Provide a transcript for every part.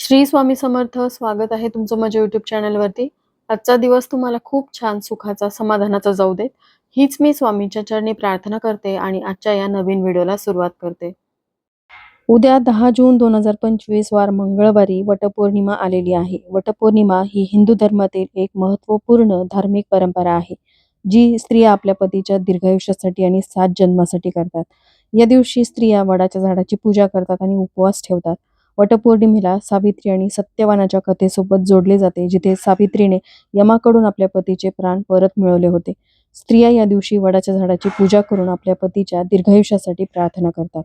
श्री स्वामी समर्थ स्वागत आहे तुमचं माझ्या युट्यूब चॅनलवरती आजचा दिवस तुम्हाला खूप छान सुखाचा समाधानाचा जाऊ देत. हीच मी स्वामींच्या चरणी प्रार्थना करते आणि आजच्या या नवीन व्हिडिओला सुरुवात करते. उद्या दहा जून दोन हजार पंचवीस वार मंगळवारी वटपौर्णिमा आलेली आहे. वटपौर्णिमा ही हिंदू धर्मातील एक महत्त्वपूर्ण धार्मिक परंपरा आहे जी स्त्रिया आपल्या पतीच्या दीर्घायुष्यासाठी आणि सात जन्मासाठी करतात. या दिवशी स्त्रिया वडाच्या झाडाची पूजा करतात आणि उपवास ठेवतात. वटपौर्णिमेला सावित्री आणि सत्यवानाच्या कथेसोबत जोडले जाते जिथे सावित्रीने यमाकडून आपल्या पतीचे प्राण परत मिळवले होते. स्त्रिया या दिवशी वडाच्या झाडाची पूजा करून आपल्या पतीच्या दीर्घायुष्यासाठी प्रार्थना करतात.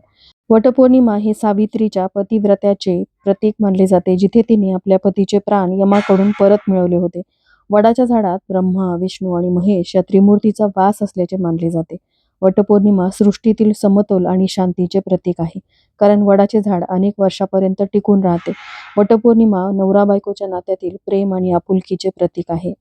वटपौर्णिमा हे सावित्रीच्या पतिव्रत्याचे प्रतीक मानले जाते जिथे तिने आपल्या पतीचे प्राण यमाकडून परत मिळवले होते. वडाच्या झाडात ब्रह्मा विष्णू आणि महेश या त्रिमूर्तीचा वास असल्याचे मानले जाते. वटपौर्णिमा सृष्टीतील समतोल आणि शांतीचे प्रतीक आहे. कारण वडाचे झाड अनेक वर्षापर्यंत टिकून राहते. वटपौर्णिमा नवरा बायकोच्या नात्यातील प्रेम आणि आपुलकीचे प्रतीक आहे.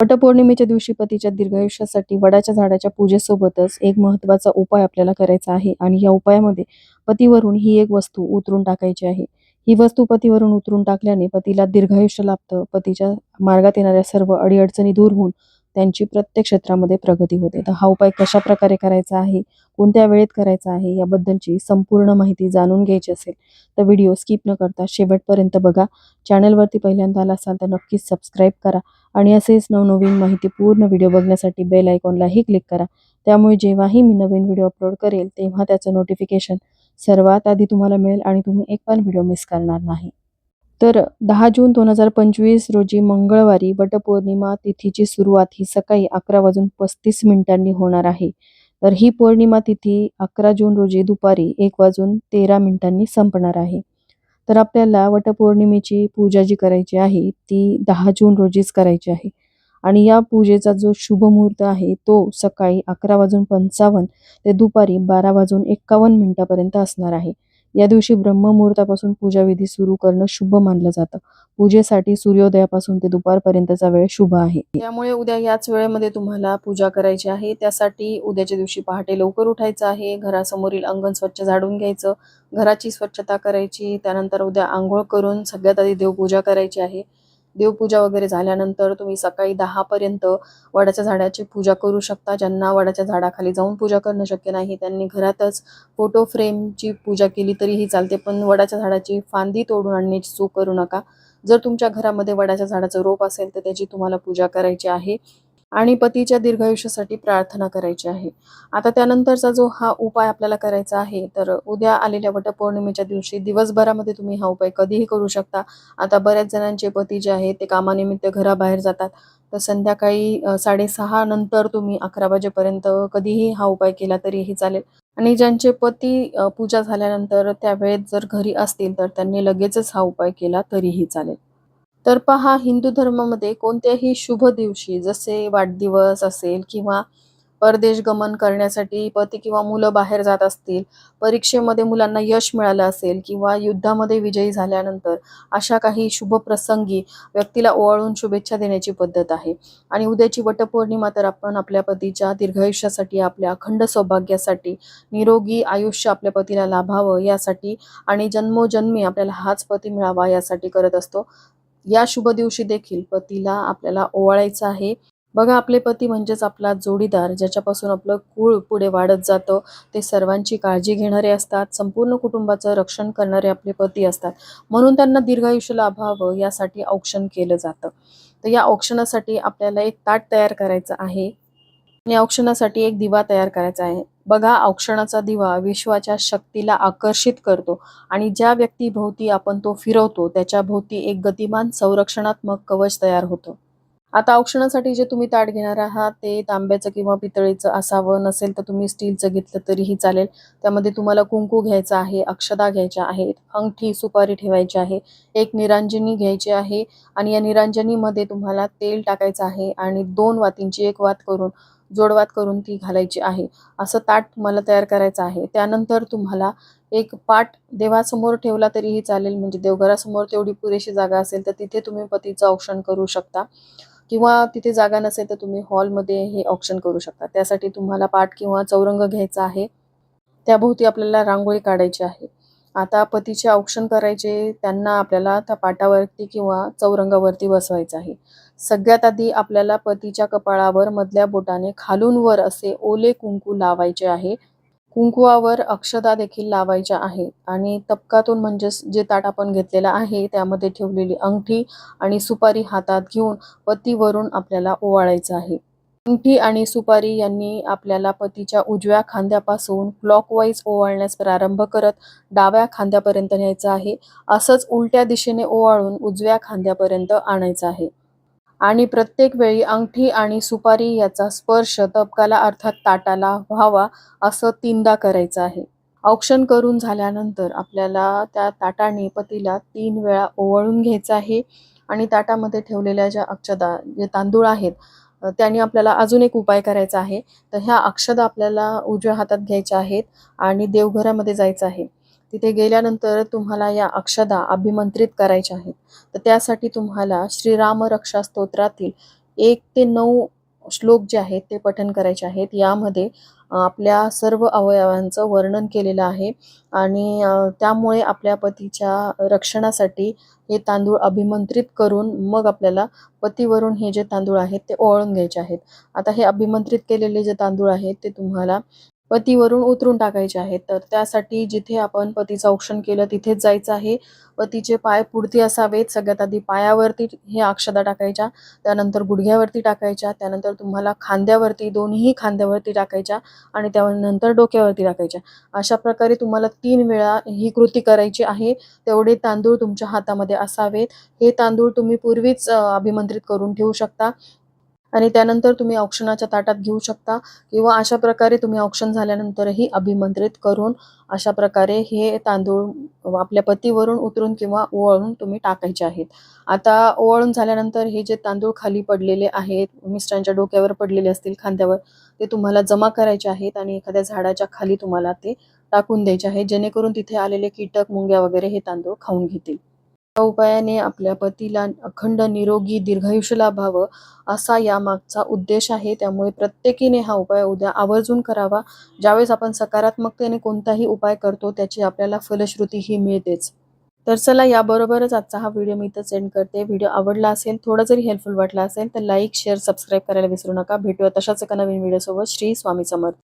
वटपौर्णिमेच्या दिवशी पतीच्या दीर्घायुष्यासाठी वडाच्या झाडाच्या पूजेसोबतच एक महत्त्वाचा उपाय आपल्याला करायचा आहे आणि या उपायामध्ये पतीवरून ही एक वस्तू उतरून टाकायची आहे. ही वस्तू पतीवरून उतरून टाकल्याने पतीला दीर्घायुष्य लाभतं. पतीच्या मार्गात येणाऱ्या सर्व अडीअडचणी दूर होऊन त्यांची प्रत्येक क्षेत्रामध्ये प्रगती होते. तर हा उपाय कशा प्रकारे करायचा आहे? कोणत्या वेळेत करायचा आहे? याबद्दलची संपूर्ण माहिती जाणून घ्यायची असेल तर व्हिडिओ स्किप न करता शेवटपर्यंत बघा. चॅनलवरती पहिल्यांदा आला असाल तर नक्कीच सबस्क्राईब करा आणि असेच नवनवीन माहिती पूर्ण व्हिडिओ बघण्यासाठी बेल आयकॉनलाही क्लिक करा. त्यामुळे जेव्हाही मी नवीन व्हिडिओ अपलोड करेल तेव्हा त्याचं नोटिफिकेशन सर्वात आधी तुम्हाला मिळेल आणि तुम्ही एक पण व्हिडिओ मिस करणार नाही. तर दहा जून दोन हजार पंचवीस रोजी मंगळवारी वटपौर्णिमा तिथीची सुरुवात ही सकाळी अकरा वाजून पस्तीस मिनिटांनी होणार आहे. तर ही पौर्णिमा तिथी अकरा जून रोजी दुपारी एक वाजून तेरा मिनिटांनी संपणार आहे. तर आपल्याला वटपौर्णिमेची पूजा जी करायची आहे ती दहा जून रोजीच करायची आहे. आणि या पूजेचा जो शुभ मुहूर्त आहे तो सकाळी अकरा वाजून पंचावन्न ते दुपारी बारा वाजून एक्कावन्न मिनिटापर्यंत असणार आहे. या दिवशी ब्रह्ममुहूर्तापासून पूजाविधी सुरू करणं शुभ मानलं जातं. पूजेसाठी सूर्योदयापासून ते दुपारपर्यंतचा वेळ शुभ आहे. त्यामुळे उद्या याच वेळेमध्ये तुम्हाला पूजा करायची आहे. त्यासाठी उद्याच्या दिवशी पहाटे लवकर उठायचं आहे. घरासमोरील अंगण स्वच्छ झाडून घ्यायचं. घराची स्वच्छता करायची. त्यानंतर उद्या आंघोळ करून सगळ्यात आधी देवपूजा करायची आहे. देवपूजा वगैरे झाल्यानंतर तुम्ही सकाळी दहा पर्यंत वडाच्या झाडाची पूजा करू शकता. ज्यांना वडाच्या झाडाखाली जाऊन पूजा करणं शक्य नाही त्यांनी घरातच फोटो फ्रेमची पूजा केली तरीही चालते. पण वडाच्या झाडाची फांदी तोडून आणण्याची चूक करू नका. जर तुमच्या घरामध्ये वडाच्या झाडाचं रोप असेल तर त्याची तुम्हाला पूजा करायची आहे. आणि पतीच्या दीर्घायुष्यासाठी प्रार्थना करायची आहे. आता त्यानंतरचा जो हा उपाय आपल्याला करायचा आहे तर उद्या आलेल्या वटपौर्णिमेच्या दिवशी दिवसभरामध्ये तुम्ही हा उपाय कधीही करू शकता. आता बऱ्याच जणांचे पती जे आहेत ते कामानिमित्त घराबाहेर जातात. तर संध्याकाळी साडेसहा नंतर तुम्ही अकरा वाजेपर्यंत कधीही हा उपाय केला तरीही चालेल. आणि ज्यांचे पती पूजा झाल्यानंतर त्यावेळेत जर घरी असतील तर त्यांनी लगेचच हा उपाय केला तरीही चालेल. तर पहा हिंदू धर्मामध्ये कोणत्याही शुभ दिवशी जसे वाढदिवस असेल किंवा परदेश गमन करण्यासाठी पती किंवा मुलं बाहेर जात असतील परीक्षेमध्ये मुलांना यश मिळालं असेल किंवा युद्धामध्ये विजयी झाल्यानंतर अशा काही शुभ प्रसंगी व्यक्तीला ओवाळून शुभेच्छा देण्याची पद्धत आहे. आणि उद्याची वटपौर्णिमा तर आपण आपल्या पतीच्या दीर्घायुष्यासाठी आपल्या अखंड सौभाग्यासाठी निरोगी आयुष्य आपल्या पतीला लाभावं यासाठी आणि जन्मोजन्मी आपल्याला हाच पती मिळावा यासाठी करत असतो. या शुभ दिवशी देखील पतीला आपल्याला ओवाळायचं आहे. बघा आपले पती म्हणजेच आपला जोडीदार ज्याच्यापासून आपलं कुळ पुढे वाढत जातं ते सर्वांची काळजी घेणारे असतात संपूर्ण कुटुंबाचं रक्षण करणारे आपले पती असतात. म्हणून त्यांना दीर्घायुष्य लाभावं यासाठी औक्षण केलं जातं. तर या औक्षणासाठी आपल्याला एक ताट तयार करायचं आहे. आणि औक्षणासाठी एक दिवा तयार करायचा आहे. बघा औक्षणाचा दिवा विश्वाच्या शक्तीला आकर्षित करतो आणि ज्या व्यक्तीभोवती आपण तो फिरवतो त्याच्या भोवती एक गतिमान संरक्षणात्मक कवच तयार होतं. आता औक्षणासाठी जे तुम्ही ताट घेणार आहात ते तांब्याचं किंवा पितळीचं असावं नसेल तर तुम्ही स्टीलचं घेतलं तरीही चालेल. त्यामध्ये तुम्हाला कुंकू घ्यायचं आहे अक्षदा घ्यायच्या आहेत अंगठी सुपारी ठेवायची आहे एक निरांजनी घ्यायची आहे आणि या निरांजनीमध्ये तुम्हाला तेल टाकायचं आहे आणि दोन वातींची एक वात करून जोडवात करून ती घालायची आहे. असं ताट तुम्हाला तयार करायचं आहे. त्यानंतर तुम्हाला एक पाट देवासमोर ठेवला तरीही चालेल. म्हणजे देवघरासमोर तेवढी पुरेशी जागा असेल तर तिथे तुम्ही पतीचं औक्षण करू शकता. किंवा तिथे जागा नसेल तर तुम्ही हॉलमध्ये हे ऑप्शन करू शकता. त्यासाठी तुम्हाला पाट किंवा चौरंग घ्यायचा आहे. त्याभोवती आपल्याला रांगोळी काढायची आहे. आता पतीचे औक्षण करायचे त्यांना आपल्याला त्या पाटावरती किंवा चौरंगावरती बसवायचं आहे. सगळ्यात आधी आपल्याला पतीच्या कपाळावर मधल्या बोटाने खालून वर असे ओले कुंकू लावायचे आहे. कुंकुवावर अक्षता देखील लावायच्या आहेत आणि तपकातून म्हणजेच जे ताट आपण घेतलेलं आहे त्यामध्ये ठेवलेली अंगठी आणि सुपारी हातात घेऊन पतीवरून आपल्याला ओवाळायचं आहे. अंगठी आणि सुपारी यांनी आपल्याला पतीच्या उजव्या खांद्यापासून क्लॉकवाईज ओवाळण्यास प्रारंभ करत डाव्या खांद्यापर्यंत न्यायचं आहे. असंच उलट्या दिशेने ओवाळून उजव्या खांद्यापर्यंत आणायचं आहे. आणि प्रत्येक वेळी अंगठी आणि सुपारी याचा स्पर्श तबकाला अर्थात ताटाला व्हावा असं तीनदा करायचं आहे. औक्षण करून झाल्यानंतर आपल्याला त्या ताटाने पतीला तीन वेळा ओवाळून घ्यायचं आहे. आणि ताटामध्ये ठेवलेल्या ज्या अक्षदा जे तांदूळ आहेत त्याने आपल्याला अजून एक उपाय करायचा आहे. तर ह्या अक्षदा आपल्याला उजव्या हातात घ्यायच्या आहेत आणि देवघरामध्ये जायचं आहे. तिथे गेल्यानंतर तुम्हाला या अक्षदा अभिमंत्रित करायच्या आहेत. तर त्यासाठी तुम्हाला श्रीराम रक्षा स्तोत्रातील एक ते नऊ श्लोक जे आहेत ते पठन करायचे आहेत. यामध्ये आपल्या सर्व अवयवांचं वर्णन केलेलं आहे. आणि त्यामुळे आपल्या पतीच्या रक्षणासाठी हे तांदूळ अभिमंत्रित करून मग आपल्याला पतीवरून हे जे तांदूळ आहेत ते ओवाळून घ्यायचे आहेत. आता हे अभिमंत्रित केलेले जे तांदूळ आहेत ते तुम्हाला पतीवरून उतरून टाकायचे आहेत. तर त्यासाठी जिथे आपण पतीचं औक्षण केलं तिथेच जायचं आहे. पतीचे पाय पुढती असावेत. सगळ्यात आधी पायावरती हे अक्षदा टाकायच्या. त्यानंतर गुडघ्यावरती टाकायच्या. त्यानंतर तुम्हाला खांद्यावरती दोन्ही खांद्यावरती टाकायच्या आणि त्यानंतर डोक्यावरती टाकायच्या. अशा प्रकारे तुम्हाला तीन वेळा ही कृती करायची आहे. तेवढे तांदूळ तुमच्या हातामध्ये असावेत. हे तांदूळ तुम्ही पूर्वीच अभिमंत्रित करून ठेवू शकता. आणि त्यानंतर तुम्ही औक्षणाच्या ताटात घेऊ शकता किंवा अशा प्रकारे तुम्ही औक्षण झाल्यानंतरही अभिमंत्रित करून अशा प्रकारे हे तांदूळ आपल्या पतीवरून उतरून किंवा ओवाळून तुम्ही टाकायचे आहेत. आता ओवाळून झाल्यानंतर हे जे तांदूळ खाली पडलेले आहेत मिस्टरांच्या डोक्यावर पडलेले असतील खांद्यावर ते तुम्हाला जमा करायचे आहेत आणि एखाद्या झाडाच्या खाली तुम्हाला ते टाकून द्यायचे आहे जेणेकरून तिथे आलेले कीटक मुंग्या वगैरे हे तांदूळ खाऊन घेतील. या उपायाने आपल्या पतीला अखंड निरोगी दीर्घायुष्य लाभावं असा यामागचा उद्देश आहे. त्यामुळे प्रत्येकीने हा उपाय उद्या आवर्जून करावा. ज्यावेळेस आपण सकारात्मकतेने कोणताही उपाय करतो त्याची आपल्याला फलश्रुती ही मिळतेच. तर चला याबरोबरच आजचा हा व्हिडिओ मी इथं सेंड करते. व्हिडिओ आवडला असेल थोडा जरी हेल्पफुल वाटला असेल तर लाईक शेअर सबस्क्राईब करायला विसरू नका. भेटूया तशाच एका नवीन व्हिडिओसोबत. श्री स्वामी समर्थ.